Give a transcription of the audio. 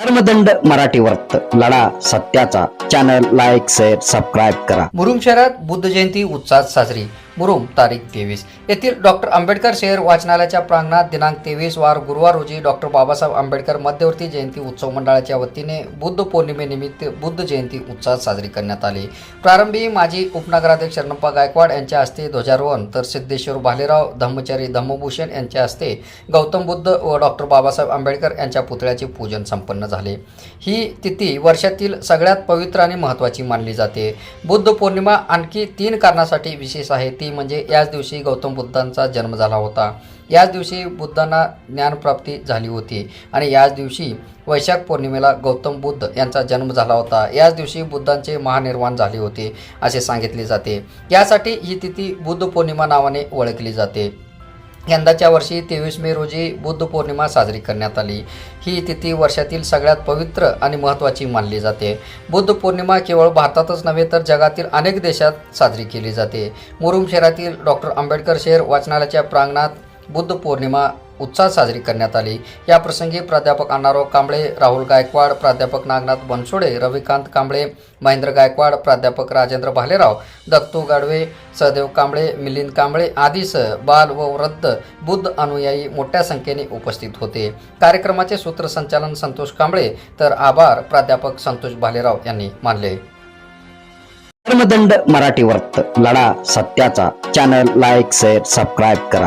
धर्मदंड मराठी वर्त लढा सत्याचा. चॅनल लाईक शेअर सबस्क्राईब करा. मुरुम शहरात बुद्ध जयंती उत्साहात साजरी. मुरुम तारीख तेवीस. येथील डॉक्टर आंबेडकर शहर वाचनालयाच्या प्रांगणात दिनांक तेवीस वार गुरुवार रोजी डॉक्टर बाबासाहेब आंबेडकर मध्यवर्ती जयंती उत्सव मंडळाच्या वतीने बुद्ध पौर्णिमेनिमित्त बुद्ध जयंती उत्साहात साजरी करण्यात आली. प्रारंभी माजी उपनगराध्यक्ष रणप्पा गायकवाड यांच्या हस्ते ध्वजारोहण तर सिद्धेश्वर भालेराव धम्मचारी धम्मभूषण यांच्या हस्ते गौतम बुद्ध व डॉक्टर बाबासाहेब आंबेडकर यांच्या पुतळ्याचे पूजन संपन्न झाले. ही तिथी वर्षातील सगळ्यात पवित्र आणि महत्त्वाची मानली जाते. बुद्ध पौर्णिमा आणखी तीन कारणासाठी विशेष आहे. ती ती म्हणजे याच दिवशी गौतम बुद्धांचा जन्म झाला होता. याच दिवशी बुद्धांना ज्ञानप्राप्ती झाली होती आणि याच दिवशी वैशाख पौर्णिमेला गौतम बुद्ध यांचा जन्म झाला होता. याच दिवशी बुद्धांचे महानिर्वाण झाले होते असे सांगितले जाते. यासाठी ही तिथी बुद्ध पौर्णिमा नावाने ओळखली जाते. यंदाच्या वर्षी तेवीस मे रोजी बुद्ध पौर्णिमा साजरी करण्यात आली. ही तिथी वर्षातील सगळ्यात पवित्र आणि महत्त्वाची मानली जाते. बुद्ध पौर्णिमा केवळ भारतातच नव्हे तर जगातील अनेक देशात साजरी केली जाते. मुरुम शहरातील डॉक्टर आंबेडकर शहर वाचनालयाच्या प्रांगणात बुद्ध पौर्णिमा उत्साहात साजरी करण्यात आली. याप्रसंगी प्राध्यापक अण्णाराव कांबळे राहुल गायकवाड प्राध्यापक नागनाथ बनसोडे रविकांत कांबळे महेंद्र गायकवाड प्राध्यापक राजेंद्र भालेराव दत्तू गाडवे सहदेव कांबळे मिलिंद कांबळे आदीसह बाल व वृद्ध बुद्ध अनुयायी मोठ्या संख्येने उपस्थित होते. कार्यक्रमाचे सूत्रसंचालन संतोष कांबळे तर आभार प्राध्यापक संतोष भालेराव यांनी मानले. धर्मदंड मराठी वर्त. लढा सत्याचा. चॅनल लाईक शेअर सबस्क्राईब करा.